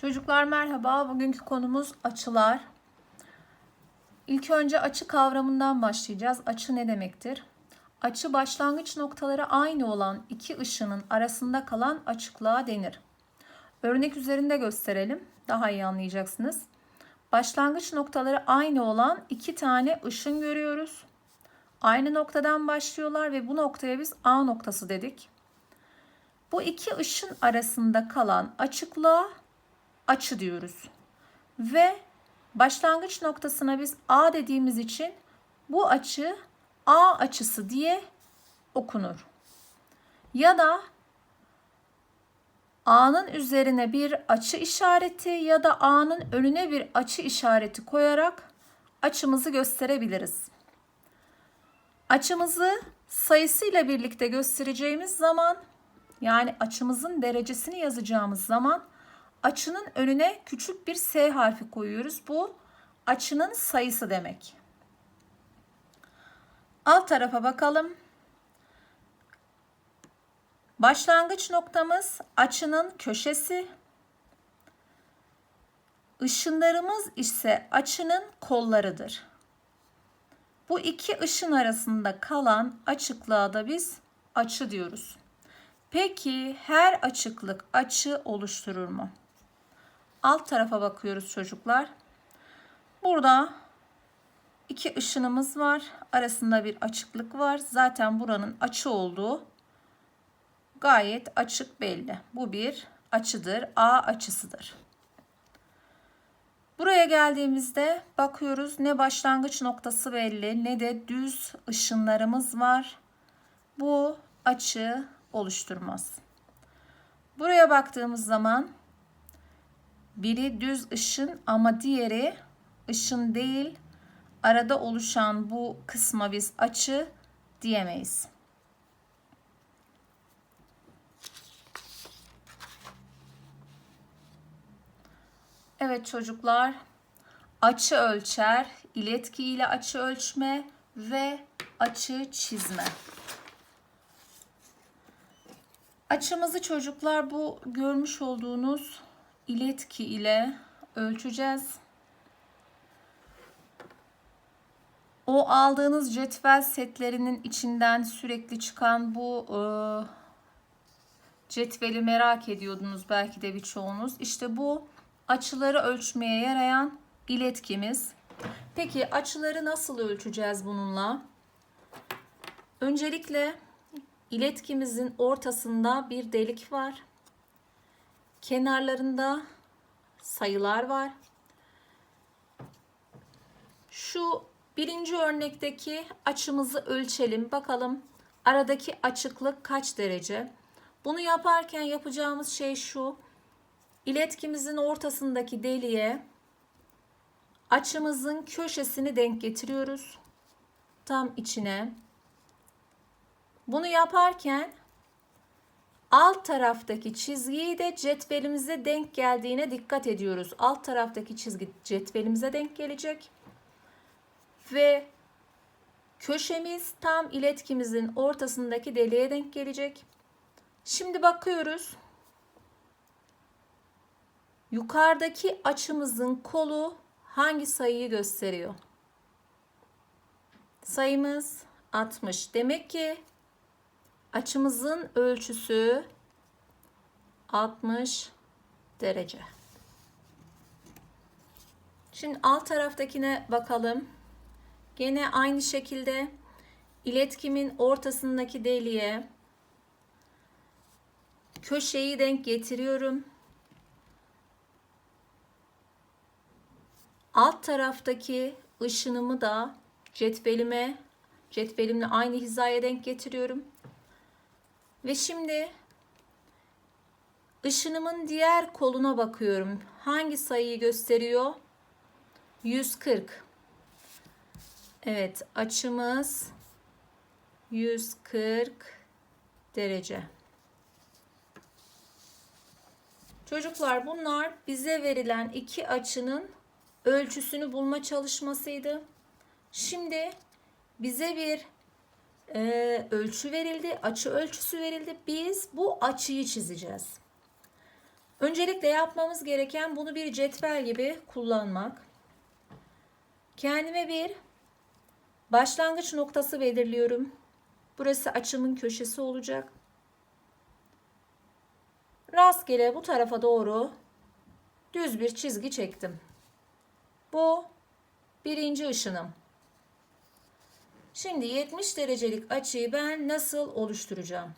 Çocuklar merhaba. Bugünkü konumuz açılar. İlk önce açı kavramından başlayacağız. Açı ne demektir? Açı başlangıç noktaları aynı olan iki ışının arasında kalan açıklığa denir. Örnek üzerinde gösterelim. Daha iyi anlayacaksınız. Başlangıç noktaları aynı olan iki tane ışın görüyoruz. Aynı noktadan başlıyorlar ve bu noktaya biz A noktası dedik. Bu iki ışın arasında kalan açıklığa açı diyoruz. Ve başlangıç noktasına biz A dediğimiz için bu açı A açısı diye okunur. Ya da A'nın üzerine bir açı işareti ya da A'nın önüne bir açı işareti koyarak açımızı gösterebiliriz. Açımızı sayısıyla birlikte göstereceğimiz zaman yani açımızın derecesini yazacağımız zaman açının önüne küçük bir S harfi koyuyoruz. Bu açının sayısı demek. Alt tarafa bakalım. Başlangıç noktamız açının köşesi. Işınlarımız ise açının kollarıdır. Bu iki ışın arasında kalan açıklığa da biz açı diyoruz. Peki her açıklık açı oluşturur mu? Alt tarafa bakıyoruz çocuklar. Burada iki ışınımız var. Arasında bir açıklık var. Zaten buranın açı olduğu gayet açık belli. Bu bir açıdır. A açısıdır. Buraya geldiğimizde bakıyoruz ne başlangıç noktası belli ne de düz ışınlarımız var. Bu açı oluşturmaz. Buraya baktığımız zaman biri düz ışın ama diğeri ışın değil. Arada oluşan bu kısma biz açı diyemeyiz. Evet çocuklar, açı ölçer, iletki ile açı ölçme ve açı çizme. Açımızı çocuklar bu görmüş olduğunuz iletki ile ölçeceğiz. O aldığınız cetvel setlerinin içinden sürekli çıkan bu e, cetveli merak ediyordunuz belki de birçoğunuz. İşte bu açıları ölçmeye yarayan iletkimiz. Peki açıları nasıl ölçeceğiz bununla? Öncelikle iletkimizin ortasında bir delik var. Kenarlarında sayılar var. Şu birinci örnekteki açımızı ölçelim. Bakalım aradaki açıklık kaç derece? Bunu yaparken yapacağımız şey şu. İletkimizin ortasındaki deliğe açımızın köşesini denk getiriyoruz. Tam içine. Bunu yaparken alt taraftaki çizgiyi de cetvelimize denk geldiğine dikkat ediyoruz. Alt taraftaki çizgi cetvelimize denk gelecek. Ve köşemiz tam iletkimizin ortasındaki deliğe denk gelecek. Şimdi bakıyoruz. Yukarıdaki açımızın kolu hangi sayıyı gösteriyor? Sayımız 60. Demek ki açımızın ölçüsü 60 derece. Şimdi alt taraftakine bakalım. Gene aynı şekilde iletkimin ortasındaki deliğe köşeyi denk getiriyorum. Alt taraftaki ışınımı da cetvelime cetvelimle aynı hizaya denk getiriyorum. Ve şimdi ışınımın diğer koluna bakıyorum. Hangi sayıyı gösteriyor? 140. Evet, açımız 140 derece. Çocuklar bunlar bize verilen iki açının ölçüsünü bulma çalışmasıydı. Şimdi bize bir e, ölçü verildi, açı ölçüsü verildi. Biz bu açıyı çizeceğiz. Öncelikle yapmamız gereken bunu bir cetvel gibi kullanmak. Kendime bir başlangıç noktası belirliyorum. Burası açımın köşesi olacak. Rastgele bu tarafa doğru düz bir çizgi çektim. Bu birinci ışınım. Şimdi 70 derecelik açıyı ben nasıl oluşturacağım?